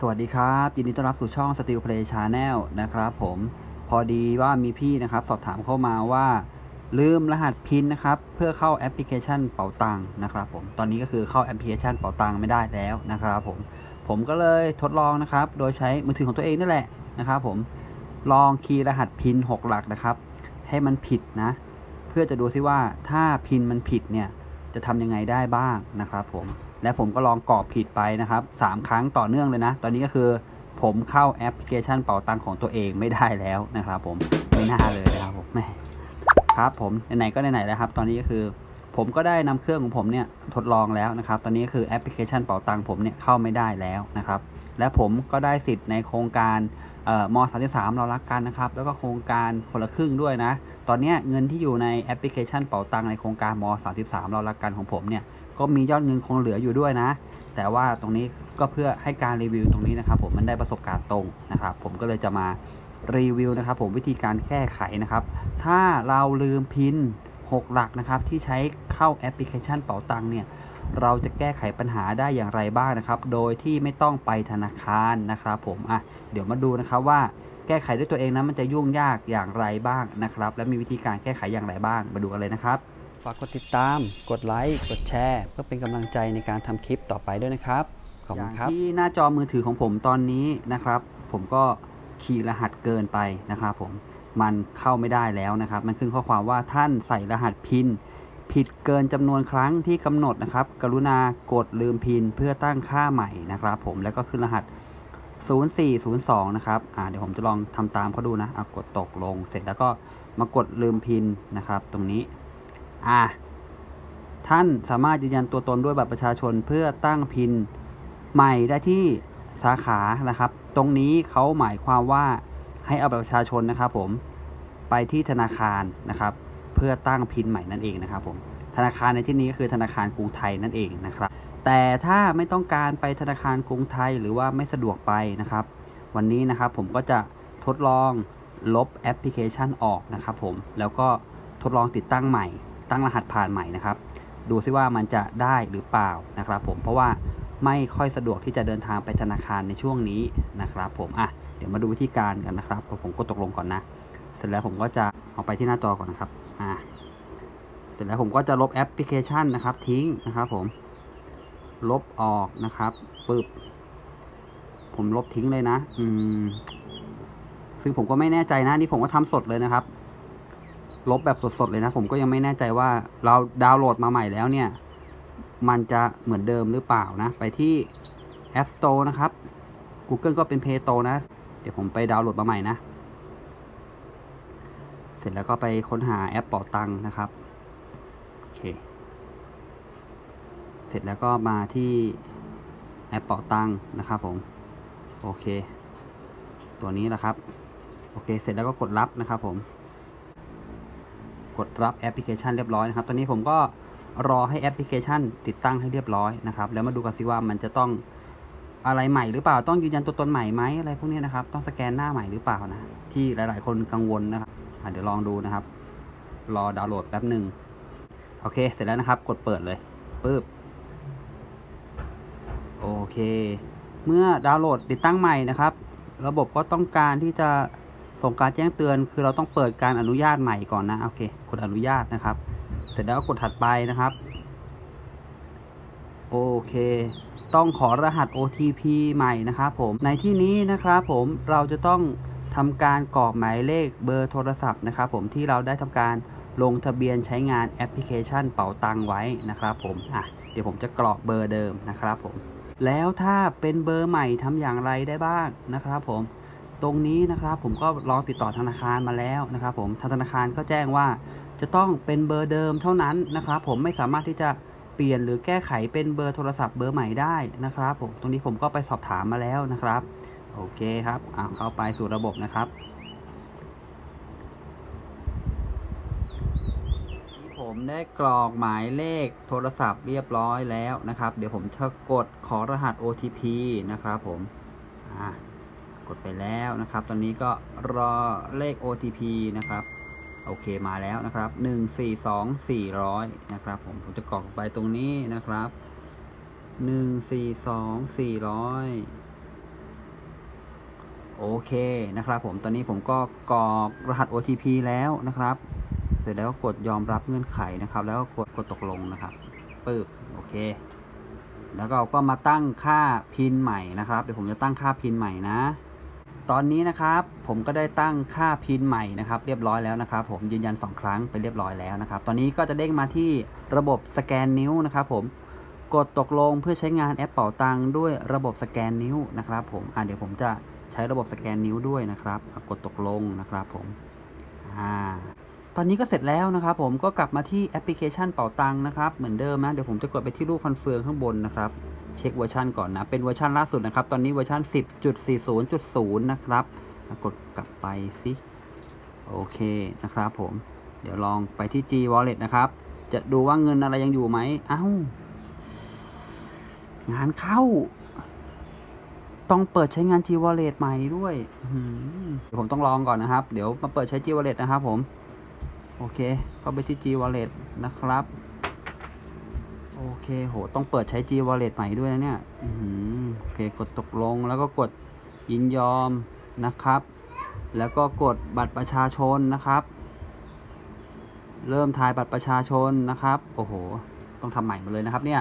สวัสดีครับ ยินดีต้อนรับสู่ช่อง Steel Play Channel นะครับผมพอดีว่ามีพี่นะครับ สอบถามเข้ามาว่าลืมรหัสพินนะครับ เพื่อเข้าแอปพลิเคชันเป๋าตังค์นะครับผมตอนนี้ก็คือเข้าแอปพลิเคชันเป๋าตังค์ไม่ได้แล้วนะครับผมผมก็เลยทดลองนะครับ โดยใช้มือถือของตัวเองนั่นแหละนะครับผมลองคีย์รหัสพิน6 หลักนะครับ ให้มันผิดนะ เพื่อจะดูซิว่าถ้าพินมันผิดเนี่ยจะทำยังไงได้บ้างนะครับผม และผมก็ลองกรอกผิดไปนะครับสามครั้งต่อเนื่องเลยนะ ตอนนี้ก็คือผมเข้าแอปพลิเคชันเป๋าตังของตัวเองไม่ได้แล้วนะครับ ผมไม่น่าเลยนะครับผมแม่ครับผมไหนๆก็ไหนๆแล้วครับ ตอนนี้ก็คือผมก็ได้นำเครื่องของผมเนี่ยทดลองแล้วนะครับ ตอนนี้ก็คือแอปพลิเคชันเป๋าตังผมเนี่ยเข้าไม่ได้แล้วนะครับ และผมก็ได้สิทธิ์ในโครงการเอ่อม33เรารักกันนะครับ แล้วก็โครงการคนละครึ่งด้วยนะ ตอนนี้เงินที่อยู่ในแอปพลิเคชันเป๋าตังในโครงการม33เรารักกันของผมเนี่ย ก็มียอดเงินคงเหลืออยู่ด้วยนะ แต่ว่าตรงนี้ก็เพื่อให้การรีวิวตรงนี้นะครับ ผมมันได้ประสบการณ์ตรงนะครับ ผมก็เลยจะมารีวิวนะครับผมวิธีการแก้ไขนะครับ ถ้าเราลืมพิน6 หลักนะครับ ที่ใช้เข้าแอปพลิเคชันเป๋าตังค์เนี่ย เราจะแก้ไขปัญหาได้อย่างไรบ้างนะครับ โดยที่ไม่ต้องไปธนาคารนะครับผมอะเดี๋ยวมาดูนะครับว่าแก้ไขด้วยตัวเองนะมันจะยุ่งยากอย่างไรบ้างนะครับ และมีวิธีการแก้ไขอย่างไรบ้างมาดูกันเลยนะครับ ฝากกดติดตาม กดไลค์ กดแชร์ เพื่อเป็นกำลังใจในการทำคลิปต่อไปด้วยนะครับ ขอบคุณครับ ที่หน้าจอมือถือของผมตอนนี้นะครับ ผมก็คีย์รหัสเกินไปนะครับผม มันเข้าไม่ได้แล้วนะครับ มันขึ้นข้อความว่าท่านใส่รหัสพิน ผิดเกินจำนวนครั้งที่กำหนดนะครับ กรุณากดลืมพินเพื่อตั้งค่าใหม่นะครับ ผมแล้วก็ขึ้นรหัส0402 นะครับ อ่า เดี๋ยวผมจะลองทำตามเขาดูนะเอากดตกลง เสร็จแล้วก็มากดลืมพินนะครับ ตรงนี้ อ่าท่านสามารถยืนยันตัวตนด้วยบัตรประชาชนเพื่อตั้งพินใหม่ได้ที่สาขานะครับ ตรงนี้เขาหมายความว่าให้เอาบัตรประชาชนนะครับ ผมไปที่ธนาคารนะครับ เพื่อตั้งพินใหม่นั่นเองนะครับ ผมธนาคารในที่นี้ก็คือธนาคารกรุงไทยนั่นเองนะครับ แต่ถ้าไม่ต้องการไปธนาคารกรุงไทยหรือว่าไม่สะดวกไปนะครับ วันนี้นะครับผมก็จะทดลองลบแอปพลิเคชันออกนะครับ ผมแล้วก็ทดลองติดตั้งใหม่ ตั้งรหัสผ่านใหม่นะครับ ดูซิว่ามันจะได้หรือเปล่านะครับ ผมเพราะว่าไม่ค่อยสะดวกที่จะเดินทางไปธนาคารในช่วงนี้นะครับ ผมอะเดี๋ยวมาดูวิธีการกันนะครับผมกดตกลงก่อนนะ เสร็จแล้วผมก็จะเอาไปที่หน้าจอก่อนนะครับอ่าเสร็จแล้วผมก็จะลบแอปพลิเคชันนะครับ ทิ้งนะครับผมลบออกนะครับปึ๊บผมลบทิ้งเลยนะ อืม ซึ่งผมก็ไม่แน่ใจนะนี่ผมก็ทำสดเลยนะครับ ลบแบบสดๆเลยนะ ผมก็ยังไม่แน่ใจว่าเราดาวน์โหลดมาใหม่แล้วเนี่ย มันจะเหมือนเดิมหรือเปล่านะ ไปที่ App Store นะครับ Google ก็เป็น Play Store นะ เดี๋ยวผมไปดาวน์โหลดมาใหม่นะ เสร็จแล้วก็ไปค้นหาแอปเป๋าตังนะครับ โอเค เสร็จแล้วก็มาที่แอปเป๋าตังนะครับผม โอเค ตัวนี้แหละครับ โอเค เสร็จแล้วก็กดรับนะครับผม กดรับแอปพลิเคชันเรียบร้อยนะครับ ตอนนี้ผมก็รอให้แอปพลิเคชัน ติดตั้งให้เรียบร้อยนะครับ แล้วมาดูกันสิว่ามันจะต้องอะไรใหม่หรือเปล่า ต้องยืนยันตัวตนใหม่ไหมอะไรพวกนี้นะครับ ต้องสแกนหน้าใหม่หรือเปล่านะ ที่หลาย ๆ คนกังวลนะครับเดี๋ยวลองดูนะครับ รอดาวน์โหลดแป๊บหนึ่งโอเค เสร็จแล้วนะครับ กดเปิดเลยปึ๊บโอเค เมื่อดาวน์โหลดติดตั้งใหม่นะครับ ระบบก็ต้องการที่จะ ส่งการแจ้งเตือนคือเราต้องเปิดการอนุญาตใหม่ก่อนนะโอเคกดอนุญาตนะครับ เสร็จแล้วกดถัดไปนะครับโอเค ต้องขอรหัส OTP ใหม่นะครับผมในที่นี้นะครับผมเราจะต้องทำการกรอกหมายเลขเบอร์โทรศัพท์นะครับผมที่เราได้ทำการลงทะเบียนใช้งานแอปพลิเคชันเป๋าตังไว้นะครับผมอะเดี๋ยวผมจะกรอกเบอร์เดิมนะครับผมแล้วถ้าเป็นเบอร์ใหม่ทำอย่างไรได้บ้างนะครับผม ตรงนี้นะครับผมก็ลองติดต่อธนาคารมาแล้วนะครับ ผมทางธนาคารก็แจ้งว่า จะต้องเป็นเบอร์เดิมเท่านั้นนะครับ ผมไม่สามารถที่จะเปลี่ยนหรือแก้ไขเป็นเบอร์โทรศัพท์เบอร์ใหม่ได้นะครับ ผมตรงนี้ผมก็ไปสอบถามมาแล้วนะครับ โอเคครับอ่าเข้าไปสู่ระบบนะครับที่ผมได้กรอกหมายเลขโทรศัพท์เรียบร้อยแล้วนะครับ เดี๋ยวผมจะกดขอรหัส OTP นะครับผมอ่า กดไปแล้วนะครับ ตอนนี้ก็รอเลข OTP นะครับ โอเคมาแล้วนะครับหนึ่งสี่สองสี่ร้อยนะครับผมผมจะกรอกไปตรงนี้นะครับหนึ่งสี่สองสี่ร้อยเคนะครับผม ตอนนี้ผมก็กรอกรหัส OTP แล้วนะครับ เสร็จแล้วก็กดยอมรับเงื่อนไขนะครับ แล้วก็กดกดตกลงนะครับปึ๊บโอเคแล้วเราก็มาตั้งค่าพินใหม่นะครับ เดี๋ยวผมจะตั้งค่าพินใหม่นะ ตอนนี้นะครับผมก็ได้ตั้งค่าพินใหม่นะครับ เรียบร้อยแล้วนะครับ ผมยืนยัน 2 ครั้งไปเรียบร้อยแล้วนะครับ ตอนนี้ก็จะเด้งมาที่ระบบสแกนนิ้วนะครับผมกดตกลงเพื่อใช้งานแอปเป่าตังด้วยระบบสแกนนิ้วนะครับ ผมอ่าเดี๋ยวผมจะใช้ระบบสแกนนิ้วด้วยนะครับ กดตกลงนะครับ ผมอ่า ตอนนี้ก็เสร็จแล้วนะครับผมก็กลับมาที่แอปพลิเคชันเป่าตังค์นะครับเหมือนเดิมนะเดี๋ยวผมจะกดไปที่รูปฟันเฟืองข้างบนนะครับเช็คเวอร์ชันก่อนนะเป็นเวอร์ชันล่าสุดนะครับตอนนี้เวอร์ชัน10.40.0 นะครับกดกลับไปสิโอเคนะครับผมเดี๋ยวลองไปที่ G Wallet นะครับ จะดูว่าเงินอะไรยังอยู่ไหมอ้าวงานเข้า ต้องเปิดใช้งาน G Wallet ใหม่ด้วยผมต้องลองก่อนนะครับ เดี๋ยวมาเปิดใช้ G Wallet นะครับผม โอเค เข้าไปที่ G Wallet นะครับ โอเคโห ต้องเปิดใช้ G Wallet ใหม่ด้วยนะเนี่ยโอเค กดตกลงแล้วก็กดยินยอมนะครับ แล้วก็กดบัตรประชาชนนะครับ เริ่มถ่ายบัตรประชาชนนะครับ โอ้โห ต้องทำใหม่หมดเลยนะครับเนี่ย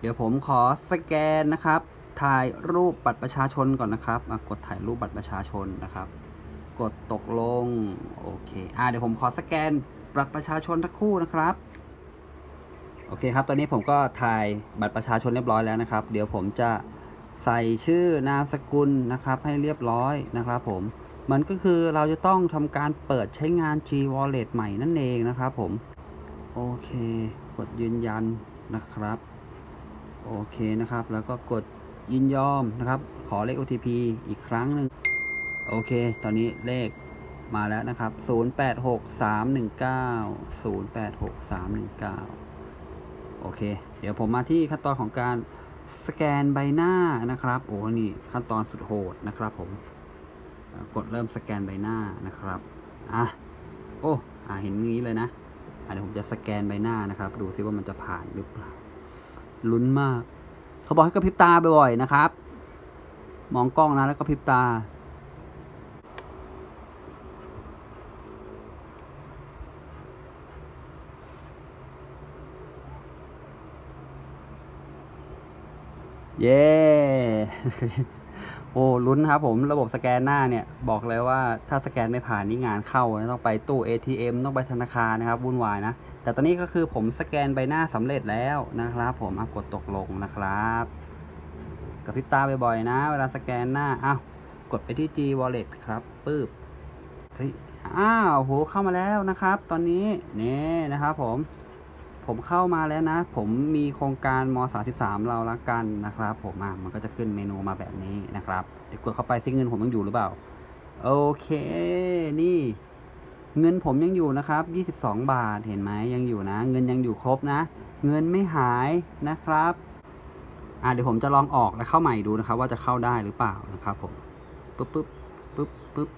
เดี๋ยวผมขอสแกนนะครับ ถ่ายรูปบัตรประชาชนก่อนนะครับ กดถ่ายรูปบัตรประชาชนนะครับ กดตกลง โอเคอ่าเดี๋ยวผมขอสแกนบัตรประชาชนสักคู่นะครับ โอเคครับ ตอนนี้ผมก็ถ่ายบัตรประชาชนเรียบร้อยแล้วนะครับ เดี๋ยวผมจะใส่ชื่อนามสกุลนะครับ ให้เรียบร้อยนะครับผม มันก็คือเราจะต้องทำการเปิดใช้งาน G Wallet ใหม่นั่นเองนะครับผม โอเค กดยืนยันนะครับ โอเคนะครับ แล้วก็กดยินยอมนะครับ ขอเลข OTP อีกครั้งหนึ่ง โอเค ตอนนี้เลขมาแล้วนะครับ 086319 086319 โอเค เดี๋ยวผมมาที่ขั้นตอนของการสแกนใบหน้านะครับ โอ้นี่ขั้นตอนสุดโหดนะครับผม กดเริ่มสแกนใบหน้านะครับ อะ โอ้อ่าเห็นงี้เลยนะอะเดี๋ยวผมจะสแกนใบหน้านะครับ ดูซิว่ามันจะผ่านหรือเปล่า ลุ้นมาก เขาบอกให้กระพริบตาบ่อยๆนะครับ มองกล้องนะแล้วก็พริบตา เย้ โอ้ลุ้นครับผมระบบสแกนหน้าเนี่ย บอกเลยว่าถ้าสแกนไม่ผ่านนี่งานเข้าต้องไปตู้ ATM ต้องไปธนาคารนะครับวุ่นวายนะ แต่ตอนนี้ก็คือผมสแกนใบหน้าสำเร็จแล้วนะครับ ผมกดตกลงนะครับกระพริบตาบ่อยๆนะ เวลาสแกนหน้าอ้าวกดไปที่ G Wallet ครับปึ๊บเฮ้ยอ้าวโหเข้ามาแล้วนะครับ ตอนนี้นี่นะครับผม ผมเข้ามาแล้วนะ ผมมีโครงการม 33 เราละกันนะครับ ผมอะมันก็จะขึ้นเมนูมาแบบนี้นะครับ เดี๋ยวกดเข้าไปซิเงินผมยังอยู่หรือเปล่า โอเค นี่ เงินผมยังอยู่นะครับ 22 บาท เห็นไหมยังอยู่นะ เงินยังอยู่ครบนะ เงินไม่หายนะครับ อะเดี๋ยวผมจะลองออกแล้วเข้าใหม่ดูนะครับ ว่าจะเข้าได้หรือเปล่านะครับ ผม ปึ๊บปึ๊บปึ๊บปึ๊บ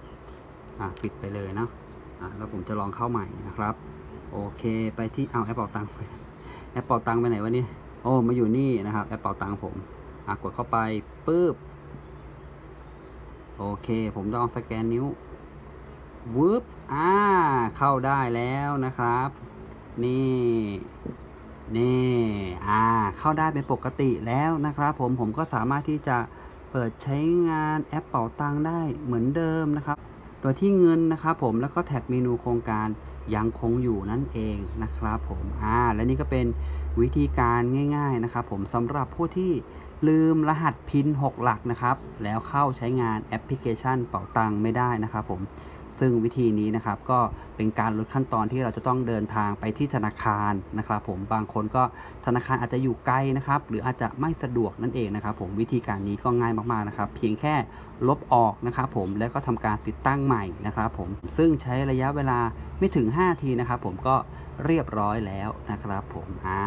อะปิดไปเลยเนาะอะแล้วผมจะลองเข้าใหม่นะครับ โอเค ไปที่เอาแอปเป่าตังค์ไปแอปเป่าตังค์ไปไหนวะนี่โอ้มาอยู่นี่นะครับแอปเป่าตังค์ผมอะกดเข้าไปปึ๊บโอเค ผมจะลองสแกนนิ้ววืบอ่า เข้าได้แล้วนะครับ นี่ นี่ อ่า เข้าได้เป็นปกติแล้วนะครับ ผม ผมก็สามารถที่จะเปิดใช้งานแอปเป่าตังได้เหมือนเดิมนะครับ โดยที่เงินนะครับผม แล้วก็แท็กเมนูโครงการ ยังคงอยู่นั่นเองนะครับผมอ่าและนี่ก็เป็นวิธีการง่ายๆนะครับผมสำหรับผู้ที่ลืมรหัสพิน 6 หลักนะครับ แล้วเข้าใช้งานแอปพลิเคชันเป่าตังค์ไม่ได้นะครับผม ซึ่งวิธีนี้นะครับก็เป็นการลดขั้นตอนที่เราจะต้องเดินทางไปที่ธนาคารนะครับ ผมบางคนก็ธนาคารอาจจะอยู่ไกลนะครับ หรืออาจจะไม่สะดวกนั่นเองนะครับ ผมวิธีการนี้ก็ง่ายมากๆนะครับ เพียงแค่ลบออกนะครับ ผมแล้วก็ทำการติดตั้งใหม่นะครับ ผมซึ่งใช้ระยะเวลาไม่ถึง 5 ทีนะครับ ผมก็เรียบร้อยแล้วนะครับ ผมอ่า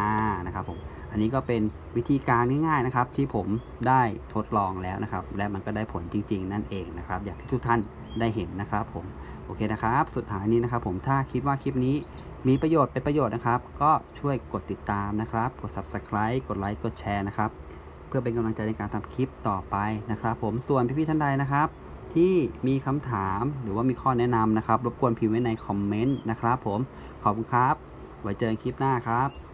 นะครับผม อันนี้ก็เป็นวิธีการง่ายๆนะครับ ที่ผมได้ทดลองแล้วนะครับ และมันก็ได้ผลจริง ๆ นั่นเองนะครับ อย่างที่ทุกท่านได้เห็นนะครับ ผมโอเคนะครับ สุดท้ายนี้นะครับ ผมถ้าคิดว่าคลิปนี้มีประโยชน์เป็นประโยชน์นะครับ ก็ช่วยกดติดตามนะครับ กด subscribe กดไลค์กดแชร์นะครับ เพื่อเป็นกำลังใจในการทำคลิปต่อไปนะครับ ผมส่วนพี่ๆท่านใดนะครับที่ที่มีคำถามหรือว่ามีข้อแนะนำนะครับ รบกวนพิมพ์ไว้ในคอมเมนต์นะครับผม ขอบคุณครับ ไว้เจอกันคลิปหน้าครับ